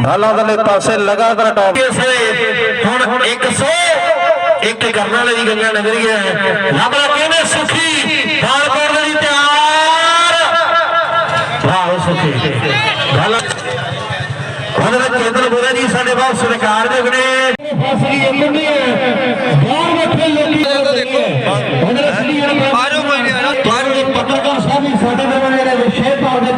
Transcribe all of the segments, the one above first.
ਬਾਲਾਂ ਦੇ ਪਾਸੇ ਲਗਾਤਾਰ ਟੌਪ। ਹੁਣ 100 ਇੱਕ ਕਰਨ ਵਾਲੇ ਦੀ ਗੰਗਾ ਨਗਰੀ ਹੈ। ਲੱਭਦਾ ਕਿਹਨੇ ਸੁਖੀ? ਬਾਲਪੁਰ ਦੇ ਲਈ ਤਿਆਰ। ਵਾਹ ਸੁਖੀ। ਬਾਲਾ ਉਹਨਾਂ ਦਾ ਕੇਂਦਰ ਬੋਲੇ ਜੀ ਸਾਡੇ ਬਹੁਤ ਸਰਕਾਰ ਦੇ ਬਣੇ ਫਸਲੀ ਇੱਕ ਨਹੀਂ ਹੈ ਬਾਹਰ ਬੈਠੇ ਲੋਕੀ ਦੇਖੋ ਉਹਨਾਂ ਅਸਲੀ ਬਾਹਰੋਂ ਕੋਈ ਨਹੀਂ ਆਇਆ ਪਰ ਇਹ ਪੱਤਰਕਾਰ ਸਾਹਿਬ ਵੀ ਸਾਡੇ ਦੇ ਬਣੇ ਨੇ ਵਿਸ਼ੇ ਤੌਰ ਦੇ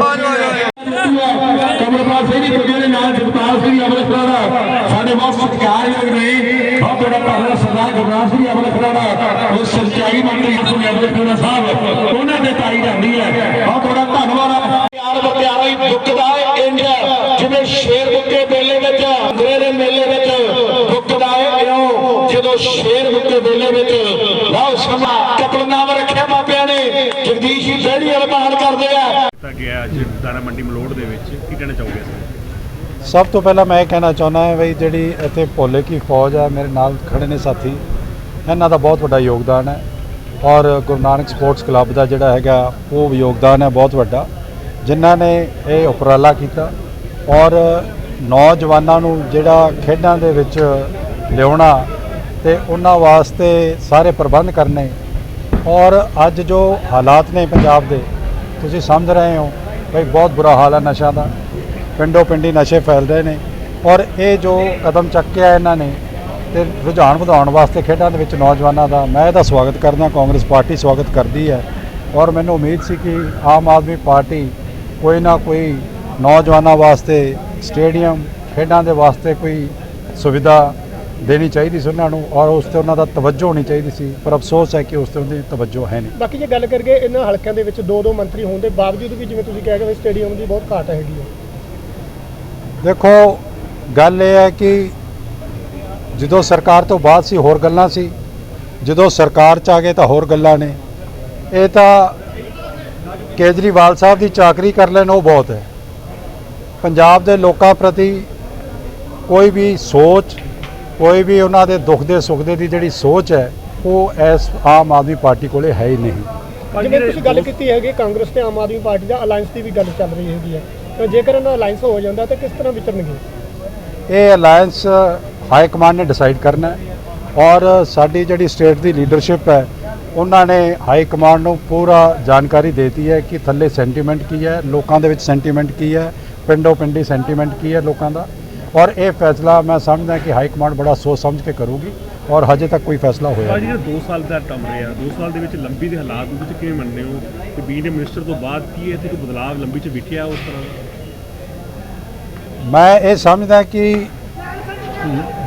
ਕਮਲਪਾਲ ਸਿੰਘ ਜੀ ਗੁੱਗੇ ਦੇ ਨਾਲ ਜਗਪਾਲ ਸਿੰਘ ਅਮਰਖੜਾ ਦਾ ਸਾਡੇ ਬਹੁਤ ਸਤਿਕਾਰਯੋਗ ਨੇ। ਬਹੁਤ ਬੜਾ ਭਾਵਨਾ ਸਰਦਾਰ ਗੁਰਨਾਮ ਸਿੰਘ ਅਮਰਖੜਾ ਦਾ। ਉਹ ਸੰਚਾਈ ਮੰਤਰੀ ਸਿੰਘ ਅਮਰਖੜਾ ਸਾਹਿਬ। ਉਹਨਾਂ ਦੇ ਤਾਈ ਰਹਿੰਦੀ ਹੈ। ਬਹੁਤ ਬੜਾ ਧੰਨਵਾਦ ਪਿਆਰ ਬਤਿਆਰਾ ਹੀ ਦੁੱਖਦਾ ਹੈ ਇੰਜ ਜਿਵੇਂ ਸ਼ੇਰ ਮੁੱਕੇ ਮੇਲੇ ਵਿੱਚ ਅੰਗਰੇ ਦੇ ਮੇਲੇ ਵਿੱਚ ਦੁੱਖਦਾ ਹੈ ਇਉਂ ਜਦੋਂ ਸ਼ੇਰ ਮੁੱਕੇ ਮੇਲੇ ਵਿੱਚ, ਲਓ ਸਮਾਂ ਕਪਲਨਾਮ ਰੱਖਿਆ ਮਾਪਿਆਂ ਨੇ। ਜਗਦੀਸ਼ ਜੀ ਡੈਡੀ ਅਰਮਾਨ ਕਰਦੇ ਆ। ਕੀਤਾ ਗਿਆ ਅੱਜ ਦਾਣਾ ਮੰਡੀ ਮਲੋੜ ਦੇ ਵਿੱਚ। ਕੀ ਕਹਿਣਾ ਚਾਹੋਗੇ ਇਸ ਸਭ ਤੋਂ ਪਹਿਲਾਂ ਮੈਂ ਇਹ ਕਹਿਣਾ ਚਾਹੁੰਦਾ ਹਾਂ ਵੀ ਜਿਹੜੀ ਇੱਥੇ ਭੋਲੇ ਕੀ ਫੌਜ ਹੈ, ਮੇਰੇ ਨਾਲ ਖੜੇ ਨੇ ਸਾਥੀ, ਇਹਨਾਂ ਦਾ ਬਹੁਤ ਵੱਡਾ ਯੋਗਦਾਨ ਹੈ ਔਰ ਗੁਰੂ ਨਾਨਕ ਸਪੋਰਟਸ ਕਲੱਬ ਦਾ ਜਿਹੜਾ ਹੈਗਾ, ਉਹ ਵੀ ਯੋਗਦਾਨ ਹੈ, ਬਹੁਤ ਵੱਡਾ, ਜਿਨ੍ਹਾਂ ਨੇ ਇਹ ਉਪਰਾਲਾ ਕੀਤਾ ਔਰ ਨੌਜਵਾਨਾਂ ਨੂੰ ਜਿਹੜਾ ਖੇਡਾਂ ਦੇ ਵਿੱਚ ਲਿਆਉਣਾ ਤੇ ਉਹਨਾਂ ਵਾਸਤੇ ਸਾਰੇ ਪ੍ਰਬੰਧ ਕਰਨੇ ਔਰ ਅੱਜ ਜੋ ਹਾਲਾਤ ਨੇ ਪੰਜਾਬ ਦੇ, ਤੁਸੀਂ ਸਮਝ ਰਹੇ ਹੋ, ਬਈ ਬਹੁਤ ਬੁਰਾ ਹਾਲ ਹੈ ਨਸ਼ਾ ਦਾ। ਪਿੰਡੋ ਪਿੰਡੀ ਨਸ਼ੇ ਫੈਲ ਰਹੇ ਨੇ ਔਰ ਇਹ ਜੋ ਕਦਮ ਚੱਕਿਆ ਇਹਨਾਂ ਨੇ ਤੇ ਰੁਝਾਨ ਵਧਾਉਣ ਵਾਸਤੇ ਖੇਡਾਂ ਦੇ ਵਿੱਚ ਨੌਜਵਾਨਾਂ ਦਾ, ਮੈਂ ਇਹਦਾ ਸਵਾਗਤ ਕਰਦਾ, ਕਾਂਗਰਸ ਪਾਰਟੀ ਸਵਾਗਤ ਕਰਦੀ ਹੈ ਔਰ ਮੈਨੂੰ ਉਮੀਦ ਸੀ ਕਿ ਆਮ ਆਦਮੀ ਪਾਰਟੀ ਕੋਈ ਨਾ ਕੋਈ ਨੌਜਵਾਨਾਂ ਵਾਸਤੇ ਸਟੇਡੀਅਮ, ਖੇਡਾਂ ਦੇ ਵਾਸਤੇ ਕੋਈ ਸੁਵਿਧਾ ਦੇਣੀ ਚਾਹੀਦੀ ਸੀ ਉਹਨਾਂ ਨੂੰ ਔਰ ਉਸ ਤੇ ਉਹਨਾਂ ਦਾ ਤਵੱਜੋ ਹੋਣੀ ਚਾਹੀਦੀ ਸੀ, ਪਰ ਅਫਸੋਸ ਹੈ ਕਿ ਉਸ ਤੇ ਉਹਦੀ ਤਵੱਜੋ ਹੈ ਨਹੀਂ। ਬਾਕੀ ਜੇ ਗੱਲ ਕਰੀਏ, ਇਹਨਾਂ ਹਲਕਿਆਂ ਦੇ ਵਿੱਚ ਦੋ ਦੋ ਮੰਤਰੀ ਹੋਣ ਦੇ ਬਾਵਜੂਦ ਵੀ ਜਿਵੇਂ ਤੁਸੀਂ ਕਹਿ ਗਏ ਸਟੇਡੀਅਮ ਦੀ ਬਹੁਤ ਘਾਟ ਹੈਗੀ ਹੈ। ਦੇਖੋ, ਗੱਲ ਇਹ ਹੈ ਕਿ ਜਦੋਂ ਸਰਕਾਰ ਤੋਂ ਬਾਅਦ ਸੀ, ਹੋਰ ਗੱਲਾਂ ਸੀ। ਜਦੋਂ ਸਰਕਾਰ ਚ ਆ ਗਏ ਤਾਂ ਹੋਰ ਗੱਲਾਂ ਨੇ। ਇਹ ਤਾਂ ਕੇਜਰੀਵਾਲ ਸਾਹਿਬ ਦੀ ਚਾਕਰੀ ਕਰ ਲੈਣ, ਉਹ ਬਹੁਤ ਹੈ। ਪੰਜਾਬ ਦੇ ਲੋਕਾਂ ਪ੍ਰਤੀ ਕੋਈ ਵੀ ਸੋਚ, ਕੋਈ ਵੀ ਉਹਨਾਂ ਦੇ ਦੁੱਖ ਦੇ ਸੁੱਖ ਦੇ ਦੀ ਜਿਹੜੀ ਸੋਚ ਹੈ, ਉਹ ਇਸ ਆਮ ਆਦਮੀ ਪਾਰਟੀ ਕੋਲੇ ਹੈ ਹੀ ਨਹੀਂ। ਜਿਵੇਂ ਤੁਸੀਂ ਗੱਲ ਕੀਤੀ ਹੈਗੀ, ਕਾਂਗਰਸ ਤੇ ਆਮ ਆਦਮੀ ਪਾਰਟੀ ਦਾ ਅਲਾਈਅੰਸ ਦੀ ਵੀ ਗੱਲ ਚੱਲ ਰਹੀ ਹੈਗੀ ਹੈ। ਜੇਕਰ ਇਹਨਾਂ ਅਲਾਈਅੰਸ ਹੋ ਜਾਂਦਾ ਤਾਂ ਕਿਸ ਤਰ੍ਹਾਂ ਵਿਚਰਨਗੇ? ਇਹ ਅਲਾਈਅੰਸ ਹਾਈ ਕਮਾਂਡ ਨੇ ਡਿਸਾਈਡ ਕਰਨਾ ਹੈ ਔਰ ਸਾਡੀ ਜਿਹੜੀ ਸਟੇਟ ਦੀ ਲੀਡਰਸ਼ਿਪ ਹੈ ਉਹਨਾਂ ਨੇ ਹਾਈ ਕਮਾਂਡ ਨੂੰ ਪੂਰਾ ਜਾਣਕਾਰੀ ਦੇਤੀ ਹੈ ਕਿ ਥੱਲੇ ਸੈਂਟੀਮੈਂਟ ਕੀ ਹੈ ਲੋਕਾਂ ਦੇ ਵਿੱਚ ਸੈਂਟੀਮੈਂਟ ਕੀ ਹੈ ਪਿੰਡੋ ਪਿੰਡੀ ਸੈਂਟੀਮੈਂਟ ਕੀ ਹੈ ਲੋਕਾਂ ਦਾ। ਔਰ ਇਹ ਫੈਸਲਾ ਮੈਂ ਸਮਝਦਾ ਕਿ ਹਾਈ ਕਮਾਂਡ ਬੜਾ ਸੋਚ ਸਮਝ ਕੇ ਕਰੂਗੀ ਔਰ ਹਜੇ ਤੱਕ ਕੋਈ ਫੈਸਲਾ ਹੋਇਆ ਨਹੀਂ। ਜਿਹੜਾ 2 ਸਾਲ ਦਾ ਟਰਮ ਰਿਹਾ 2 ਸਾਲ ਦੇ ਵਿੱਚ ਲੰਬੀ ਦੇ ਹਾਲਾਤ ਤੁਸੀਂ ਕਿਵੇਂ ਮੰਨਦੇ ਹੋ ਕਿ ਬੀਨ ਮਿਨਿਸਟਰ ਤੋਂ ਬਾਅਦ ਕੀ ਇੱਥੇ ਕੋਈ ਬਦਲਾਅ ਲੰਬੀ ਚ ਵਿਖਿਆ ਉਸ ਤਰ੍ਹਾਂ? ਮੈਂ ਇਹ ਸਮਝਦਾ ਕਿ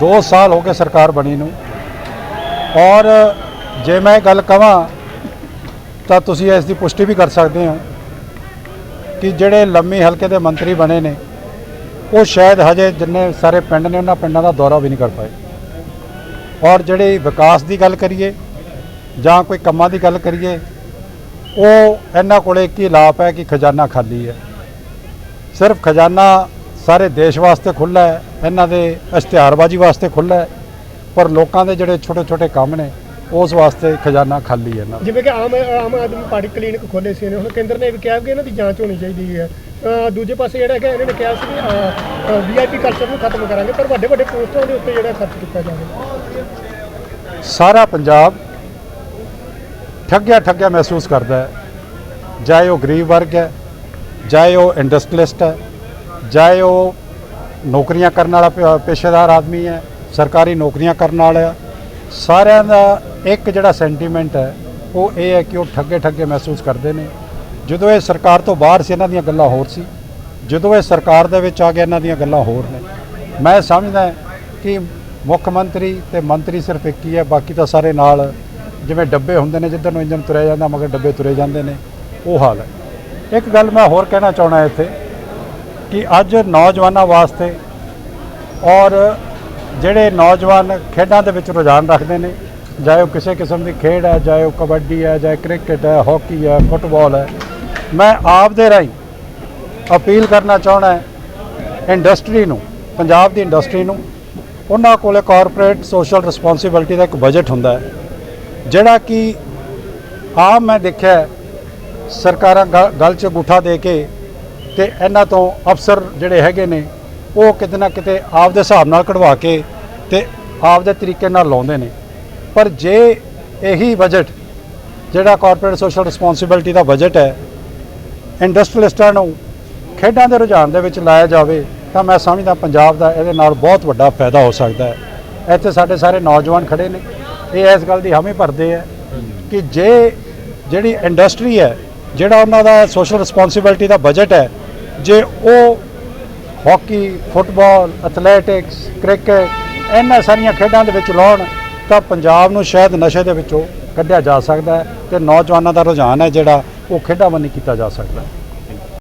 2 ਸਾਲ ਹੋ ਗਏ ਸਰਕਾਰ ਬਣੀ ਨੂੰ। ਔਰ ਜੇ ਮੈਂ ਇਹ ਗੱਲ ਕਵਾਂ, ਤਾਂ ਤੁਸੀਂ ਇਸ ਦੀ ਪੁਸ਼ਟੀ ਵੀ ਕਰ ਸਕਦੇ ਹੋ ਕਿ ਜਿਹੜੇ ਲੰਮੀ ਹਲਕੇ ਦੇ ਮੰਤਰੀ ਬਣੇ ਨੇ, ਉਹ ਸ਼ਾਇਦ ਹਜੇ ਜਿੰਨੇ ਸਾਰੇ ਪਿੰਡ ਨੇ, ਉਹਨਾਂ ਪਿੰਡਾਂ ਦਾ ਦੌਰਾ ਵੀ ਨਹੀਂ ਕਰ ਪਾਏ। ਔਰ ਜਿਹੜੇ ਵਿਕਾਸ ਦੀ ਗੱਲ ਕਰੀਏ ਜਾਂ ਕੋਈ ਕੰਮਾਂ ਦੀ ਗੱਲ ਕਰੀਏ, ਉਹ ਇਹਨਾਂ ਕੋਲੇ ਕੀ ਲਾਪ ਹੈ ਕਿ ਖਜ਼ਾਨਾ ਖਾਲੀ ਹੈ। ਸਿਰਫ ਖਜ਼ਾਨਾ ਸਾਰੇ ਦੇਸ਼ ਵਾਸਤੇ ਖੁੱਲ੍ਹਾ ਹੈ ਇਹਨਾਂ ਦੇ ਇਸ਼ਤਿਹਾਰਬਾਜ਼ੀ ਵਾਸਤੇ ਖੁੱਲ੍ਹਾ ਹੈ ਪਰ ਲੋਕਾਂ ਦੇ ਜਿਹੜੇ ਛੋਟੇ ਛੋਟੇ ਕੰਮ ਨੇ ਉਸ ਵਾਸਤੇ ਖਜ਼ਾਨਾ ਖਾਲੀ ਹੈ ਇਹਨਾਂ ਦਾ। ਜਿਵੇਂ ਕਿ ਆਮ ਆਮ ਆਦਮੀ ਪਾਰਟੀ ਕਲੀਨਿਕ ਖੋਲੇ ਸੀ ਇਹਨੇ ਹੁਣ ਕੇਂਦਰ ਨੇ ਵੀ ਕਿਹਾ ਕਿ ਇਹਨਾਂ ਦੀ ਜਾਂਚ ਹੋਣੀ ਚਾਹੀਦੀ ਹੈ। ਦੂਜੇ ਪਾਸੇ ਜਿਹੜਾ ਹੈਗਾ ਇਹਨਾਂ ਨੇ ਕਿਹਾ ਸੀ ਕਿ ਵੀਆਈਪੀ ਕਲਚਰ ਨੂੰ ਖਤਮ ਕਰਾਂਗੇ ਪਰ ਵੱਡੇ ਵੱਡੇ ਪੋਸਟਾਂ ਦੇ ਉੱਤੇ ਜਿਹੜਾ ਖਰਚ ਕੀਤਾ ਜਾਵੇ। ਸਾਰਾ ਪੰਜਾਬ ਠੱਗਿਆ ਠੱਗਿਆ ਮਹਿਸੂਸ ਕਰਦਾ ਹੈ। ਚਾਹੇ ਉਹ ਗਰੀਬ ਵਰਗ ਹੈ ਚਾਹੇ ਉਹ ਇੰਡਸਟਰੀਲਿਸਟ ਹੈ ਚਾਹੇ ਉਹ ਨੌਕਰੀਆਂ ਕਰਨ ਵਾਲਾ ਪ- ਪੇਸ਼ੇਦਾਰ ਆਦਮੀ ਹੈ, ਸਰਕਾਰੀ ਨੌਕਰੀਆਂ ਕਰਨ ਵਾਲਾ ਸਾਰਿਆਂ ਦਾ ਇੱਕ ਜਿਹੜਾ ਸੈਂਟੀਮੈਂਟ ਹੈ, ਉਹ ਇਹ ਹੈ ਕਿ ਉਹ ਠੱਗੇ ਠੱਗੇ ਮਹਿਸੂਸ ਕਰਦੇ ਨੇ। ਜਦੋਂ ਇਹ ਸਰਕਾਰ ਤੋਂ ਬਾਹਰ ਸੀ, ਇਹਨਾਂ ਦੀਆਂ ਗੱਲਾਂ ਹੋਰ ਸੀ। ਜਦੋਂ ਇਹ ਸਰਕਾਰ ਦੇ ਵਿੱਚ ਆ ਕੇ ਇਹਨਾਂ ਦੀਆਂ ਗੱਲਾਂ ਹੋਰ ਨੇ। ਮੈਂ ਸਮਝਦਾ ਕਿ ਮੁੱਖ ਮੰਤਰੀ ਤੇ ਮੰਤਰੀ ਸਿਰਫ ਇੱਕ ਹੀ ਹੈ, ਬਾਕੀ ਤਾਂ ਸਾਰੇ ਨਾਲ ਜਿਵੇਂ ਡੱਬੇ ਹੁੰਦੇ ਨੇ, ਜਿੱਧਰ ਨੂੰ ਇੰਜਨ ਤੁਰਿਆ ਜਾਂਦਾ, ਮਗਰ ਡੱਬੇ ਤੁਰੇ ਜਾਂਦੇ ਨੇ, ਉਹ ਹਾਲ ਹੈ। ਇੱਕ ਗੱਲ ਮੈਂ ਹੋਰ ਕਹਿਣਾ ਚਾਹਣਾ ਇੱਥੇ ਕਿ ਅੱਜ ਨੌਜਵਾਨਾਂ ਵਾਸਤੇ ਔਰ ਜਿਹੜੇ ਨੌਜਵਾਨ ਖੇਡਾਂ ਦੇ ਵਿੱਚ ਰੁਝਾਨ ਰੱਖਦੇ ਨੇ, ਚਾਹੇ ਉਹ ਕਿਸੇ ਕਿਸਮ ਦੀ ਖੇਡ ਹੈ, ਚਾਹੇ ਉਹ ਕਬੱਡੀ ਹੈ, ਚਾਹੇ ਕ੍ਰਿਕਟ ਹੈ, ਹਾਕੀ ਹੈ, ਫੁੱਟਬਾਲ ਹੈ, ਮੈਂ ਆਪ ਦੇ ਰਾਹੀਂ ਅਪੀਲ ਕਰਨਾ ਚਾਹਣਾ ਹੈ ਇੰਡਸਟਰੀ ਨੂੰ, ਪੰਜਾਬ ਦੀ ਇੰਡਸਟਰੀ ਨੂੰ, ਉਹਨਾਂ ਕੋਲੇ ਕਾਰਪੋਰੇਟ ਸੋਸ਼ਲ ਰਿਸਪੌਂਸਿਬਿਲਟੀ ਦਾ ਇੱਕ ਬਜਟ ਹੁੰਦਾ ਹੈ, ਜਿਹੜਾ ਕਿ ਆਮ ਮੈਂ ਦੇਖਿਆ ਸਰਕਾਰਾਂ ਗ- ਗਲ 'ਚ ਗੁੱਠਾ ਦੇ ਕੇ ਤੇ ਇਹਨਾਂ ਤੋਂ ਅਫਸਰ ਜਿਹੜੇ ਹੈਗੇ ਨੇ, ਉਹ ਕਿਤੇ ਨਾ ਕਿਤੇ ਆਪ ਦੇ ਹਿਸਾਬ ਨਾਲ ਕਢਵਾ ਕੇ ਤੇ ਆਪਦੇ ਤਰੀਕੇ ਨਾਲ ਲਾਉਂਦੇ ਨੇ। ਪਰ ਜੇ ਇਹੀ ਬਜਟ ਜਿਹੜਾ ਕਾਰਪੋਰੇਟ ਸੋਸ਼ਲ ਰਿਸਪੌਂਸਿਬਿਲਟੀ ਦਾ ਬਜਟ ਹੈ ਇੰਡਸਟਰੀਅਲਿਸਟਾਂ ਨੂੰ ਖੇਡਾਂ ਦੇ ਰੁਝਾਨ ਦੇ ਵਿੱਚ ਲਾਇਆ ਜਾਵੇ, ਤਾਂ ਮੈਂ ਸਮਝਦਾ ਪੰਜਾਬ ਦਾ ਇਹਦੇ ਨਾਲ ਬਹੁਤ ਵੱਡਾ ਫਾਇਦਾ ਹੋ ਸਕਦਾ ਹੈ। ਇੱਥੇ ਸਾਡੇ ਸਾਰੇ ਨੌਜਵਾਨ ਖੜੇ ਨੇ। ਇਹ ਇਸ ਗੱਲ ਦੀ ਹਾਮੀ ਭਰਦੇ ਹੈ ਕਿ ਜੇ ਜਿਹੜੀ ਇੰਡਸਟਰੀ ਹੈ, ਜਿਹੜਾ ਉਹਨਾਂ ਦਾ ਸੋਸ਼ਲ ਰਿਸਪੌਂਸਿਬਿਲਟੀ ਦਾ ਬਜਟ ਹੈ ਜੇ ਉਹ ਹਾਕੀ, ਫੁੱਟਬਾਲ, ਐਥਲੈਟਿਕਸ, ਕ੍ਰਿਕਟ ਇਹਨਾਂ ਸਾਰੀਆਂ ਖੇਡਾਂ ਦੇ ਵਿੱਚ ਲਾਉਣ, ਤਾਂ ਪੰਜਾਬ ਨੂੰ ਸ਼ਾਇਦ ਨਸ਼ੇ ਦੇ ਵਿੱਚੋਂ ਕੱਢਿਆ ਜਾ ਸਕਦਾ ਹੈ ਤੇ ਨੌਜਵਾਨਾਂ ਦਾ ਰੁਝਾਨ ਹੈ ਜਿਹੜਾ ਉਹ ਖੇਡਾਂ ਵੱਲ ਕੀਤਾ ਜਾ ਸਕਦਾ। ਹੈ